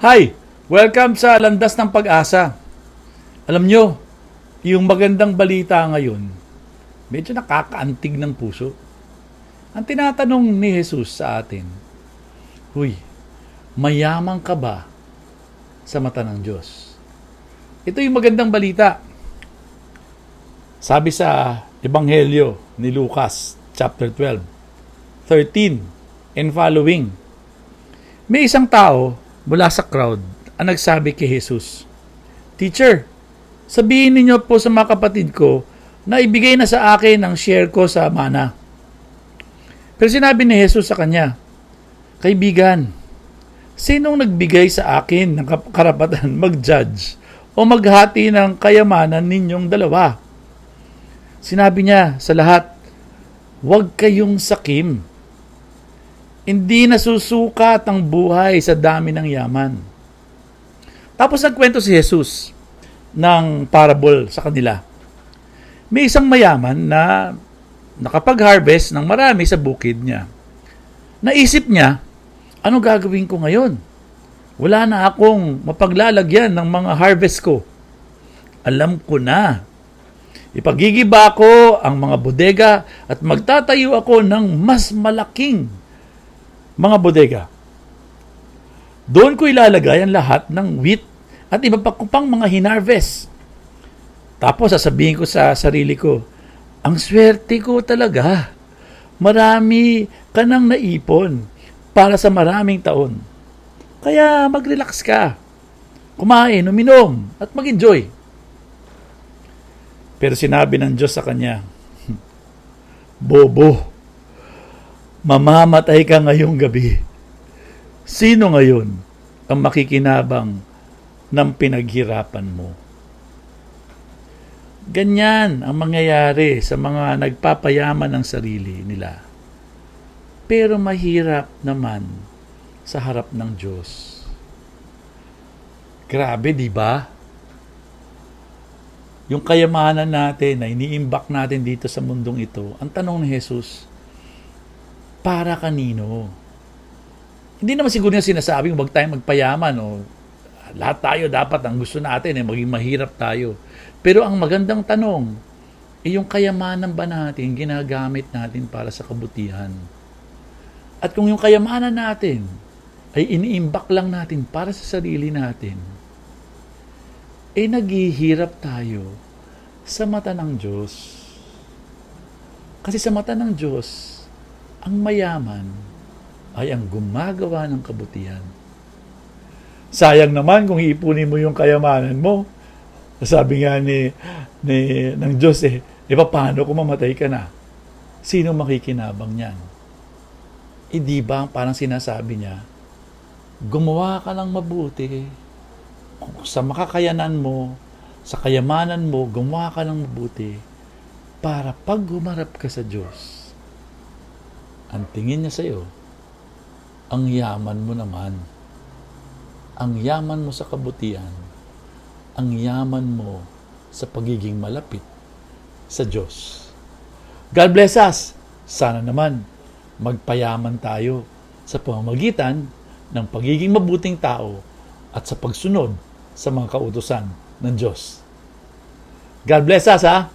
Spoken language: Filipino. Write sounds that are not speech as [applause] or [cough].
Hi! Welcome sa Landas ng Pag-asa. Alam nyo, yung magandang balita ngayon, medyo nakakaantig ng puso. Ang tinatanong ni Jesus sa atin, Huy, mayaman ka ba sa mata ng Diyos? Ito yung magandang balita. Sabi sa Ebanghelyo ni Lucas, chapter 12, 13 and following. May isang tao mula sa crowd ang nagsabi kay Jesus, Teacher, sabihin ninyo po sa mga kapatid ko na ibigay na sa akin ang share ko sa mana. Pero sinabi ni Jesus sa kanya, Kaibigan, sinong nagbigay sa akin ng karapatan mag-judge o maghati ng kayamanan ninyong dalawa? Sinabi niya sa lahat, Huwag kayong sakim. Hindi nasusukat ang buhay sa dami ng yaman. Tapos nagkwento si Jesus ng parable sa kanila. May isang mayaman na nakapag-harvest ng marami sa bukid niya. Naisip niya, ano gagawin ko ngayon? Wala na akong mapaglalagyan ng mga harvest ko. Alam ko na. Ipagigiba ko ang mga bodega at magtatayo ako ng mas malaking mga bodega. Doon ko ilalagay ang lahat ng wheat at iba pa ko pang mga hinarvest. Tapos sasabihin ko sa sarili ko, ang swerte ko talaga. Marami ka nang naipon para sa maraming taon. Kaya mag-relax ka. Kumain, uminom, at mag-enjoy. Pero sinabi ng Diyos sa kanya, [laughs] Bobo, mamamatay ka ngayong gabi. Sino ngayon ang makikinabang ng pinaghirapan mo? Ganyan ang mangyayari sa mga nagpapayaman ng sarili nila. Pero mahirap naman sa harap ng Diyos. Grabe, di ba? Yung kayamanan natin na iniimbak natin dito sa mundong ito, ang tanong ni Jesus, para kanino? Hindi naman siguro niya sinasabing huwag tayong magpayaman o lahat tayo dapat ang gusto natin eh maging mahirap tayo. Pero ang magandang tanong, eh yung kayamanan ba natin ginagamit natin para sa kabutihan? At kung yung kayamanan natin ay iniimbak lang natin para sa sarili natin, eh naghihirap tayo sa mata ng Diyos. Kasi sa mata ng Diyos, ang mayaman ay ang gumagawa ng kabutihan. Sayang naman kung iipunin mo yung kayamanan mo. Sabi nga ni, ni ng Diyos eh, e paano kung mamatay ka na? Sino makikinabang niyan? E di ba parang sinasabi niya, gumawa ka ng mabuti. Kung sa makakayanan mo, sa kayamanan mo, gumawa ka ng mabuti para pag humarap ka sa Diyos, ang tingin niya sa iyo, ang yaman mo naman. Ang yaman mo sa kabutihan. Ang yaman mo sa pagiging malapit sa Diyos. God bless us. Sana naman magpayaman tayo sa pamamagitan ng pagiging mabuting tao at sa pagsunod sa mga kautusan ng Diyos. God bless us, ha?